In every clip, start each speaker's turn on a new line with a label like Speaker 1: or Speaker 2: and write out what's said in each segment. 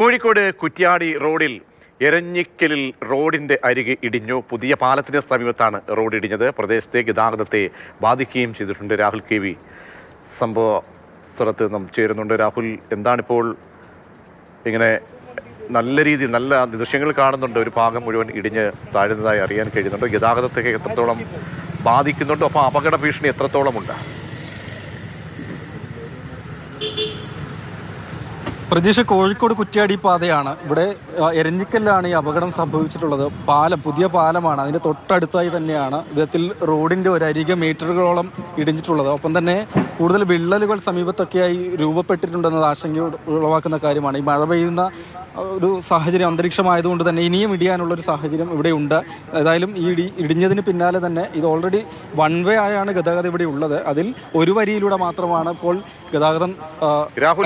Speaker 1: കോഴിക്കോട് കുറ്റ്യാടി റോഡിൽ എരഞ്ഞിക്കലിൽ റോഡിന്റെ അരികെ ഇടിഞ്ഞു. പുതിയ പാലത്തിന് സമീപത്താണ് റോഡ് ഇടിഞ്ഞത്. പ്രദേശത്തെ ഗതാഗതത്തെ ബാധിക്കുകയും ചെയ്തിട്ടുണ്ട് രാഹുൽ കെ വി. സംഭവ സ്ഥലത്ത് നാം ചേരുന്നുണ്ട് രാഹുൽ. എന്താണിപ്പോൾ ഇങ്ങനെ നല്ല രീതിയിൽ നല്ല ദൃശ്യങ്ങൾ കാണുന്നുണ്ട്. ഒരു ഭാഗം മുഴുവൻ ഇടിഞ്ഞ് താഴുന്നതായി അറിയാൻ കഴിയുന്നുണ്ട്. ഗതാഗതത്തെ എത്രത്തോളം ബാധിക്കുന്നുണ്ടോ? അപ്പോൾ അപകട ഭീഷണി എത്രത്തോളം
Speaker 2: പ്രതീക്ഷ കോഴിക്കോട് കുറ്റ്യാടി പാതയാണ്. ഇവിടെ എരഞ്ഞിക്കലിലാണ് ഈ അപകടം സംഭവിച്ചിട്ടുള്ളത്. പാലം പുതിയ പാലമാണ്. അതിന്റെ തൊട്ടടുത്തായി തന്നെയാണ് വിധത്തിൽ റോഡിന്റെ ഒരു അരികെ മീറ്ററുകളോളം ഇടിഞ്ഞിട്ടുള്ളത്. ഒപ്പം തന്നെ കൂടുതൽ വിള്ളലുകൾ സമീപത്തൊക്കെയായി രൂപപ്പെട്ടിട്ടുണ്ടെന്നത് ആശങ്ക ഉളവാക്കുന്ന കാര്യമാണ്. ഈ മഴ പെയ്യുന്ന ഒരു സാഹചര്യം അന്തരീക്ഷമായതുകൊണ്ട് തന്നെ ഇനിയും ഇടിയാനുള്ള ഒരു സാഹചര്യം ഇവിടെ ഉണ്ട്. ഏതായാലും ഈ ഇടി ഇടിഞ്ഞതിന് പിന്നാലെ തന്നെ ഇത് ഓൾറെഡി വൺ വേ ആയാണ് ഗതാഗതം ഇവിടെ ഉള്ളത്. അതിൽ ഒരു വരിയിലൂടെ മാത്രമാണ് ഇപ്പോൾ ഗതാഗതം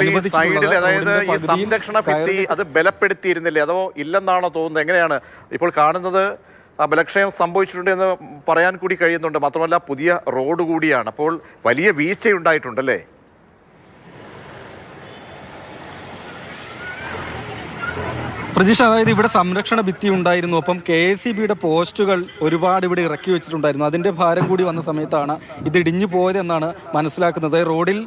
Speaker 2: അനുവദിച്ചിട്ടുള്ളത്.
Speaker 1: അതായത് ഈ സംരക്ഷണ ഭിത്തി അത് ബലപ്പെടുത്തിയിരുന്നില്ലേ? അതോ ഇല്ലെന്നാണോ തോന്നുന്നത്? എങ്ങനെയാണ് ഇപ്പോൾ കാണുന്നത്? ബലക്ഷയം സംഭവിച്ചിട്ടുണ്ട് എന്ന് പറയാൻ കൂടി കഴിയുന്നുണ്ട്. മാത്രമല്ല പുതിയ റോഡ് കൂടിയാണ്. അപ്പോൾ വലിയ വീഴ്ചയുണ്ടായിട്ടുണ്ടല്ലേ
Speaker 2: പ്രതീക്ഷ അതായത് ഇവിടെ സംരക്ഷണ ഭിത്തി ഉണ്ടായിരുന്നു. അപ്പം കെ എസ് സി ബിയുടെ പോസ്റ്റുകൾ ഒരുപാട് ഇവിടെ ഇറക്കി വെച്ചിട്ടുണ്ടായിരുന്നു. അതിന്റെ ഭാരം കൂടി വന്ന സമയത്താണ് ഇത് ഇടിഞ്ഞു പോയതെന്നാണ് മനസ്സിലാക്കുന്നത്. റോഡിൽ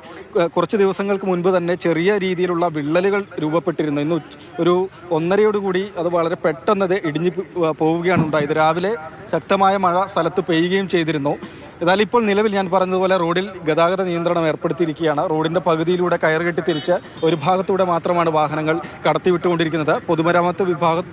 Speaker 2: കുറച്ച് ദിവസങ്ങൾക്ക് മുൻപ് തന്നെ ചെറിയ രീതിയിലുള്ള വിള്ളലുകൾ രൂപപ്പെട്ടിരുന്നു. ഇന്ന് ഒരു ഒന്നരയോടുകൂടി അത് വളരെ പെട്ടെന്ന് ഇടിഞ്ഞു പോവുകയാണ് ഉണ്ടായത്. രാവിലെ ശക്തമായ മഴ സ്ഥലത്ത് പെയ്യുകയും ചെയ്തിരുന്നു. എന്നാൽ ഇപ്പോൾ നിലവിൽ ഞാൻ പറഞ്ഞതുപോലെ റോഡിൽ ഗതാഗത നിയന്ത്രണം ഏർപ്പെടുത്തിയിരിക്കുകയാണ്. റോഡിന്റെ പകുതിയിലൂടെ കയറുകെട്ടി തിരിച്ച് ഒരു ഭാഗത്തൂടെ മാത്രമാണ് വാഹനങ്ങൾ കടത്തിവിട്ടുകൊണ്ടിരിക്കുന്നത്. പൊതുമരാമത്ത് വിഭാഗം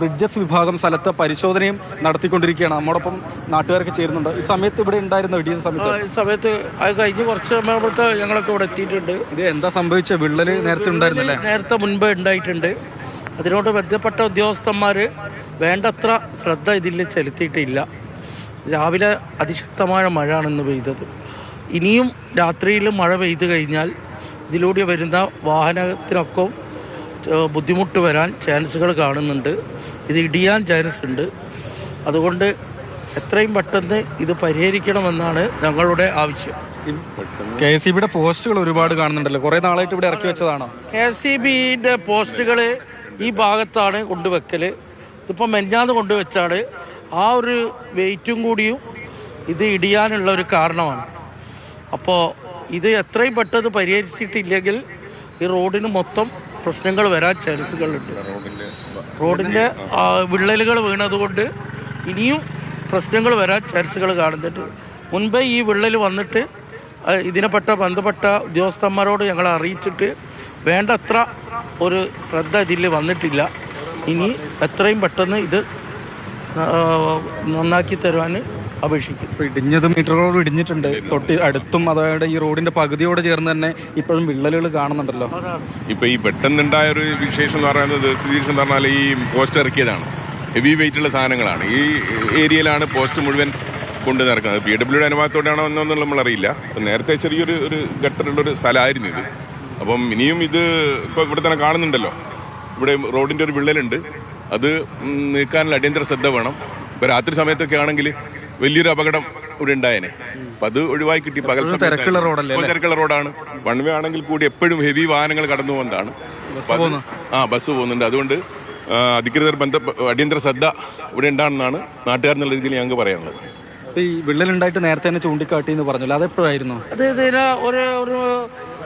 Speaker 2: ബ്രിഡ്ജസ് വിഭാഗം സ്ഥലത്ത് പരിശോധനയും നടത്തിക്കൊണ്ടിരിക്കുകയാണ്. നമ്മോടൊപ്പം നാട്ടുകാർക്ക് ചേരുന്നുണ്ട്. ഈ സമയത്ത് ഇവിടെ ഉണ്ടായിരുന്ന? ഇടിയ സമയത്ത്?
Speaker 3: ഈ സമയത്ത് അത് കഴിഞ്ഞ് കുറച്ച് സമയത്ത് ഞങ്ങളൊക്കെ ഇവിടെ എത്തിയിട്ടുണ്ട്.
Speaker 2: ഇത് എന്താ സംഭവിച്ച? വിള്ളൽ നേരത്തെ ഉണ്ടായിരുന്നല്ലേ?
Speaker 3: നേരത്തെ മുൻപ് ഉണ്ടായിട്ടുണ്ട്. അതിനോട് ബന്ധപ്പെട്ട ഉദ്യോഗസ്ഥന്മാർ വേണ്ടത്ര ശ്രദ്ധ ഇതിൽ ചെലുത്തിയിട്ടില്ല. രാവിലെ അതിശക്തമായ മഴയാണ് ഇന്ന് പെയ്തത്. ഇനിയും രാത്രിയിൽ മഴ പെയ്തു കഴിഞ്ഞാൽ ഇതിലൂടെ വരുന്ന വാഹനത്തിനൊക്കെ ബുദ്ധിമുട്ട് വരാൻ ചാൻസുകൾ കാണുന്നുണ്ട്. ഇത് ഇടിയാൻ ചാൻസ് ഉണ്ട്. അതുകൊണ്ട് എത്രയും പെട്ടെന്ന് ഇത് പരിഹരിക്കണമെന്നാണ് ഞങ്ങളുടെ ആവശ്യം.
Speaker 2: കെ എസ് സി ബിയുടെ പോസ്റ്റുകൾ ഒരുപാട് കാണുന്നുണ്ടല്ലോ. കുറെ നാളായിട്ട് ഇവിടെ ഇറക്കി വെച്ചതാണോ?
Speaker 3: കെ സി ബിന്റെ പോസ്റ്റുകൾ ഈ ഭാഗത്താണ് കൊണ്ടുവെക്കൽ ഇതിപ്പോൾ മെഞ്ഞാന്ന് കൊണ്ടുവച്ചാണ് ആ ഒരു വെയിറ്റും കൂടിയും ഇത് ഇടിയാനുള്ള ഒരു കാരണമാണ്. അപ്പോൾ ഇത് എത്രയും പെട്ടെന്ന് പരിഹരിച്ചിട്ടില്ലെങ്കിൽ ഈ റോഡിന് മൊത്തം പ്രശ്നങ്ങൾ വരാൻ ചാൻസുകളുണ്ട്. റോഡിന്റെ വിള്ളലുകൾ വീണതുകൊണ്ട് ഇനിയും പ്രശ്നങ്ങൾ വരാൻ ചാൻസുകൾ കാണുന്നുണ്ട്. മുൻപേ ഈ വിള്ളൽ വന്നിട്ട് ഇതിനെപ്പെട്ട ബന്ധപ്പെട്ട ഉദ്യോഗസ്ഥന്മാരോട് ഞങ്ങൾ അറിയിച്ചിട്ട് വേണ്ടത്ര ഒരു ശ്രദ്ധ ഇതിൽ വന്നിട്ടില്ല. ഇനി എത്രയും പെട്ടെന്ന് ഇത് നന്നാക്കി തരുവാൻ അപേക്ഷിക്കും.
Speaker 2: ഇപ്പൊ ഇടിഞ്ഞത് മീറ്ററുകളോട് ഇടിഞ്ഞിട്ടുണ്ട്. തൊട്ട് അടുത്തും അതായത് ഈ റോഡിന്റെ പകുതിയോട് ചേർന്ന് തന്നെ ഇപ്പോഴും വിള്ളലുകൾ കാണുന്നുണ്ടല്ലോ.
Speaker 4: ഇപ്പൊ ഈ പെട്ടെന്നുണ്ടായ ഒരു വിശേഷം എന്ന് പറയുന്നത് സ്ഥിതിവിശേഷം എന്ന് പറഞ്ഞാൽ ഈ പോസ്റ്റ് ഇറക്കിയതാണ്. ഹെവി വെയിറ്റ് ഉള്ള സാധനങ്ങളാണ്. ഈ ഏരിയയിലാണ് പോസ്റ്റ് മുഴുവൻ കൊണ്ട് നടക്കുന്നത്. പി ഡബ്ല്യുടെ അനുഭവത്തോടെയാണോ എന്നൊന്നും നമ്മളറിയില്ല. അപ്പം നേരത്തെ ചെറിയൊരു ഒരു ഘട്ടമുള്ള ഒരു സ്ഥലമായിരുന്നു ഇത്. അപ്പം ഇനിയും ഇത് ഇപ്പോൾ ഇവിടെ തന്നെ കാണുന്നുണ്ടല്ലോ. ഇവിടെ റോഡിന്റെ ഒരു വിള്ളലുണ്ട്. അത് നീക്കാനുള്ള അടിയന്തര ശ്രദ്ധ വേണം. ഇപ്പോൾ രാത്രി സമയത്തൊക്കെ ആണെങ്കിൽ വലിയൊരു അപകടം ഇവിടെ ഉണ്ടായേനെ. അപ്പം അത് ഒഴിവായി കിട്ടി. പകൽ സമയത്ത്
Speaker 2: തിരക്കുള്ള റോഡല്ലേ
Speaker 4: ഇപ്പോൾ തിരക്കുള്ള റോഡാണ്. വൺ വേ ആണെങ്കിൽ കൂടി എപ്പോഴും ഹെവി വാഹനങ്ങൾ കടന്നു പോകുന്നതാണ്. ആ ബസ് പോകുന്നുണ്ട്. അതുകൊണ്ട് അധികൃതർ ബന്ധ അടിയന്തര ശ്രദ്ധ ഇവിടെ ഉണ്ടാണെന്നാണ് നാട്ടുകാർ എന്നുള്ള രീതിയിൽ ഞങ്ങൾക്ക് പറയാനുള്ളത്.
Speaker 2: ഇപ്പൊ ഈ വിള്ളലുണ്ടായിട്ട് നേരത്തെ തന്നെ ചൂണ്ടിക്കാട്ടി എന്ന് പറഞ്ഞല്ലോ. അതെപ്പോഴായിരുന്നു?
Speaker 3: അത് ഇതിന് ഒരു ഒരു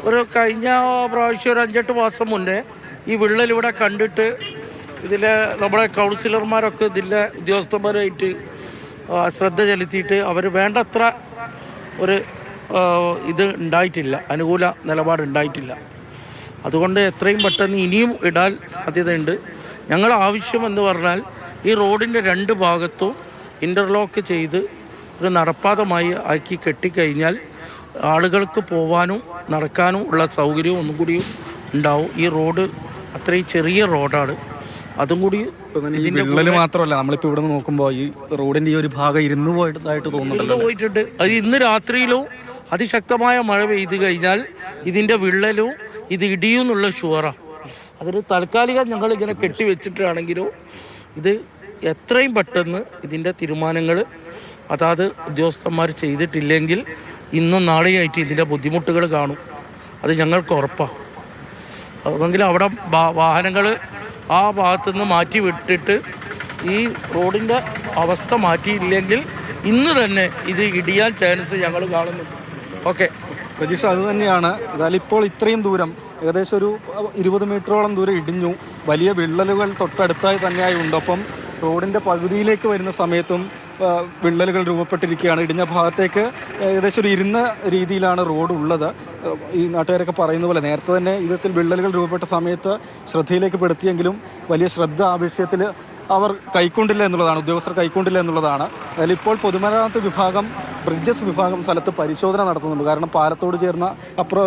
Speaker 3: ഒരു കഴിഞ്ഞ പ്രാവശ്യം ഒരു അഞ്ചെട്ട് മാസം മുന്നേ ഈ വിള്ളൽ ഇവിടെ കണ്ടിട്ട് ഇതിൽ നമ്മുടെ കൗൺസിലർമാരൊക്കെ ഇതിലെ ഉദ്യോഗസ്ഥന്മാരുമായിട്ട് ശ്രദ്ധ ചെലുത്തിയിട്ട് അവർ വേണ്ടത്ര ഒരു ഇത് ഉണ്ടായിട്ടില്ല അനുകൂല നിലപാട് ഉണ്ടായിട്ടില്ല. അതുകൊണ്ട് എത്രയും പെട്ടെന്ന് ഇനിയും ഇടാൻ സാധ്യതയുണ്ട്. ഞങ്ങൾ ആവശ്യം എന്ന് പറഞ്ഞാൽ ഈ റോഡിന്റെ രണ്ട് ഭാഗത്തും ഇന്റർലോക്ക് ചെയ്ത് ഒരു നടപ്പാതമായി ആക്കി കെട്ടിക്കഴിഞ്ഞാൽ ആളുകൾക്ക് പോവാനും നടക്കാനും ഉള്ള സൗകര്യവും ഒന്നും കൂടിയും ഉണ്ടാവും. ഈ റോഡ് അത്രയും ചെറിയ റോഡാണ്. അതും കൂടി
Speaker 2: വിള്ളൽ മാത്രമല്ല നമ്മളിപ്പോ ഇവിടെ നോക്കുമ്പോൾ ഈ റോഡിന്റെ ഈ ഒരു ഭാഗം ഇരുന്നു പോയതായിട്ട് തോന്നുന്നുണ്ടല്ലോ
Speaker 3: പോയിട്ടുണ്ട്. അത് ഇന്ന് രാത്രിയിലോ അതിശക്തമായ മഴ പെയ്തു കഴിഞ്ഞാൽ ഇതിന്റെ വിള്ളലോ ഇത് ഇടിയും എന്നുള്ള ഷുവറാണ് അതിന് താൽക്കാലികം ഞങ്ങൾ ഇങ്ങനെ കെട്ടിവെച്ചിട്ടാണെങ്കിലോ ഇത് എത്രയും പെട്ടെന്ന് ഇതിന്റെ തീരുമാനങ്ങൾ അതാത് ഉദ്യോഗസ്ഥന്മാർ ചെയ്തിട്ടില്ലെങ്കിൽ ഇന്നും നാളെയായിട്ട് ഇതിന്റെ ബുദ്ധിമുട്ടുകൾ കാണും. അത് ഞങ്ങൾക്ക് ഉറപ്പാണ് അതെങ്കിലും അവിടെ വാഹനങ്ങൾ ആ ഭാഗത്തു നിന്ന് മാറ്റി വിട്ടിട്ട് ഈ റോഡിന്റെ അവസ്ഥ മാറ്റിയില്ലെങ്കിൽ ഇന്ന് തന്നെ ഇത് ഇടിയാൻ ചാൻസ് ഞങ്ങൾ കാണുന്നുണ്ട് ഓക്കെ.
Speaker 2: പ്രതീക്ഷ അത് തന്നെയാണ്. ഇപ്പോൾ ഇത്രയും ദൂരം ഏകദേശം ഒരു ഇരുപത് മീറ്ററോളം ദൂരം ഇടിഞ്ഞു. വലിയ വിള്ളലുകൾ തൊട്ടടുത്തായി തന്നെയായി ഉണ്ട്. അപ്പം റോഡിന്റെ പകുതിയിലേക്ക് വരുന്ന സമയത്തും വിള്ളലുകൾ രൂപപ്പെട്ടിരിക്കുകയാണ്. ഇടിഞ്ഞ ഭാഗത്തേക്ക് ഏകദേശം ഒരു ഇരുന്ന രീതിയിലാണ് റോഡ് ഉള്ളത്. ഈ നാട്ടുകാരൊക്കെ പറയുന്ന പോലെ നേരത്തെ തന്നെ ഇവിധത്തിൽ വിള്ളലുകൾ രൂപപ്പെട്ട സമയത്ത് ശ്രദ്ധയിലേക്ക് പെടുത്തിയെങ്കിലും വലിയ ശ്രദ്ധ ആ വിഷയത്തിൽ അവർ കൈക്കൊണ്ടില്ല എന്നുള്ളതാണ് ഉദ്യോഗസ്ഥർ കൈക്കൊണ്ടില്ല എന്നുള്ളതാണ്. അതിൽ ഇപ്പോൾ പൊതുമരാമത്ത് വിഭാഗം ബ്രിഡ്ജസ് വിഭാഗം സ്ഥലത്ത് പരിശോധന നടത്തുന്നുണ്ട്. കാരണം പാലത്തോട് ചേർന്ന അപ്രോ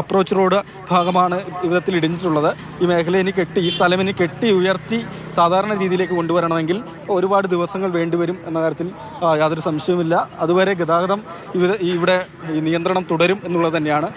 Speaker 2: അപ്രോച്ച് റോഡ് ഭാഗമാണ് വിധത്തിൽ ഇടിഞ്ഞിട്ടുള്ളത്. ഈ മേഖല ഇനി കെട്ടി ഈ സ്ഥലം ഇനി കെട്ടി ഉയർത്തി സാധാരണ രീതിയിലേക്ക് കൊണ്ടുവരണമെങ്കിൽ ഒരുപാട് ദിവസങ്ങൾ വേണ്ടിവരും എന്ന കാര്യത്തിൽ യാതൊരു സംശയവുമില്ല. അതുവരെ ഗതാഗതം ഇവിടെ നിയന്ത്രണം തുടരും എന്നുള്ളത് തന്നെയാണ്.